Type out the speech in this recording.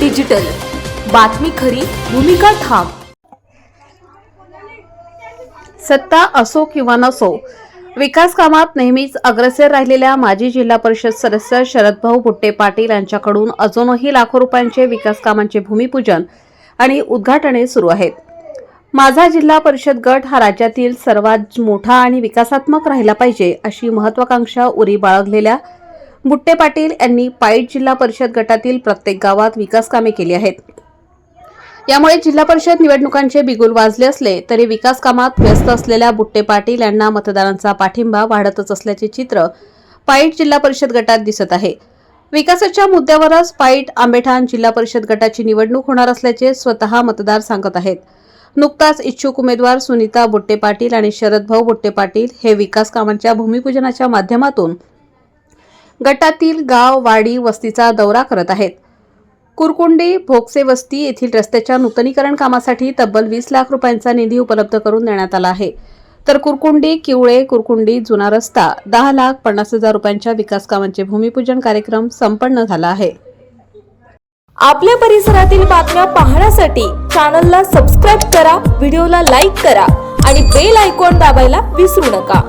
Digital. बातमी खरी भूमिका ठाम. सत्ता असो किंवा नसो विकास कामात नेहमीच अग्रेसर राहिलेल्या माजी जिल्हा परिषद सदस्य शरदभाऊ बुट्टे पाटील यांच्याकडून अजूनही लाखो रुपयांचे विकास कामांचे भूमिपूजन आणि उद्घाटने सुरू आहेत. माझा जिल्हा परिषद गट हा राज्यातील सर्वात मोठा आणि विकासात्मक राहिला पाहिजे अशी महत्वाकांक्षा उरी बाळगलेल्या बुट्टे पाटील यांनी पाईट जिल्हा परिषद गटातील प्रत्येक गावात विकास कामे केली आहेत. यामुळे जिल्हा परिषद निवडणुकांचे बिगुल वाजले असले तरी विकास कामात व्यस्त असलेल्या बुट्टे पाटील यांना मतदारांचा पाठिंबा वाढतच असल्याचे चित्र पाईट जिल्हा परिषद गटात दिसत आहे. विकासाच्या मुद्द्यावरच पाईट आंबेठाण जिल्हा परिषद गटाची निवडणूक होणार असल्याचे स्वतः मतदार सांगत आहेत. नुकताच इच्छुक उमेदवार सुनीता बुट्टे पाटील आणि शरदभाऊ बुट्टे पाटील हे विकास कामांच्या भूमिपूजनाच्या माध्यमातून गटातील गाव वाडी वस्तीचा दौरा करत आहेत. कुरकुंडी भोगसे वस्ती येथील रस्त्याच्या नूतनीकरण कामासाठी तब्बल वीस लाख रुपयांचा निधी उपलब्ध करून देण्यात आला आहे. तर कुरकुंडी किवळे कुरकुंडी जुना रस्ता दहा लाख पन्नास हजार रुपयांच्या विकास कामांचे भूमिपूजन कार्यक्रम संपन्न झाला आहे. आपल्या परिसरातील बातम्या पाहण्यासाठी चॅनलला सबस्क्राईब करा व्हिडिओला लाईक करा आणि बेल आयकॉन दाबायला विसरू नका.